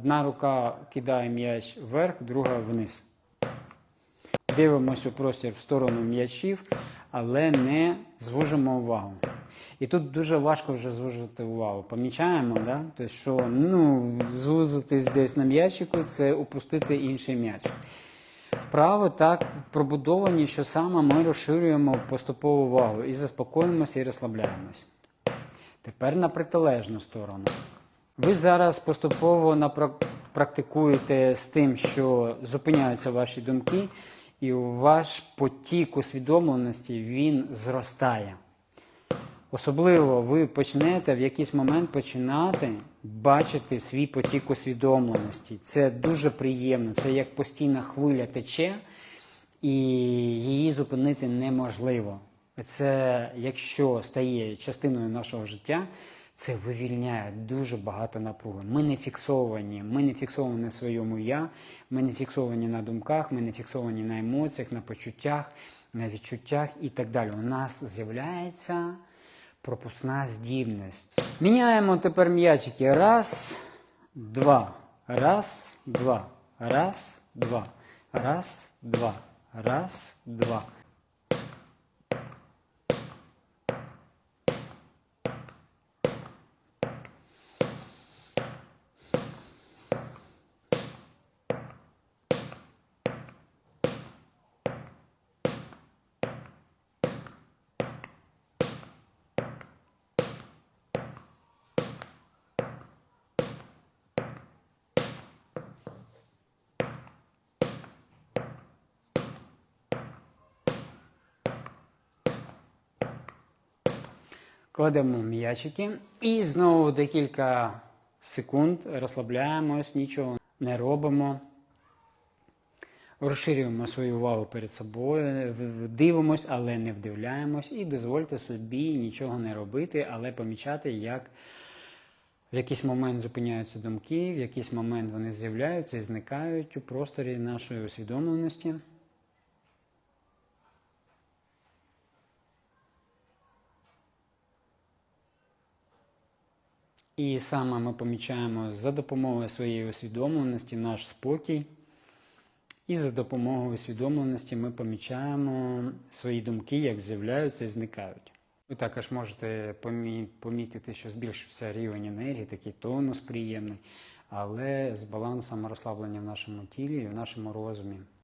Одна рука кидає м'яч вверх, друга вниз. Дивимося у простір в сторону м'ячів, але не звужимо увагу. І тут дуже важко вже звужити увагу. Помічаємо, да? тобто, що ну, звузитись десь на м'ячику це упустити інший м'яч. Вправи так пробудовані, що саме ми розширюємо поступову увагу і заспокоїмося і розслабляємось. Тепер на протилежну сторону. Ви зараз поступово практикуєте з тим, що зупиняються ваші думки, і ваш потік усвідомленості він зростає. Особливо ви почнете в якийсь момент починати бачити свій потік усвідомленості. Це дуже приємно. Це як постійна хвиля тече, і її зупинити неможливо. Це, якщо стає частиною нашого життя, це вивільняє дуже багато напруги. Ми не фіксовані, ми не фіксовані на своєму я, ми не фіксовані на думках, ми не фіксовані на емоціях, на почуттях, на відчуттях і так далі. У нас з'являється пропускна здібність. Міняємо тепер м'ячики. Раз, два. Раз, два. Раз, два. Раз, два. Раз, два. Кладемо м'ячики і знову декілька секунд розслабляємось, нічого не робимо. Розширюємо свою увагу перед собою, дивимось, але не вдивляємось, і дозвольте собі нічого не робити, але помічати, як в якийсь момент зупиняються думки, в якийсь момент вони з'являються і зникають у просторі нашої усвідомленості. І саме ми помічаємо за допомогою своєї усвідомленості наш спокій. І за допомогою усвідомленості ми помічаємо свої думки, як з'являються і зникають. Ви також можете помітити, що збільшився рівень енергії, такий тонус приємний, але з балансом розслаблення в нашому тілі і в нашому розумі.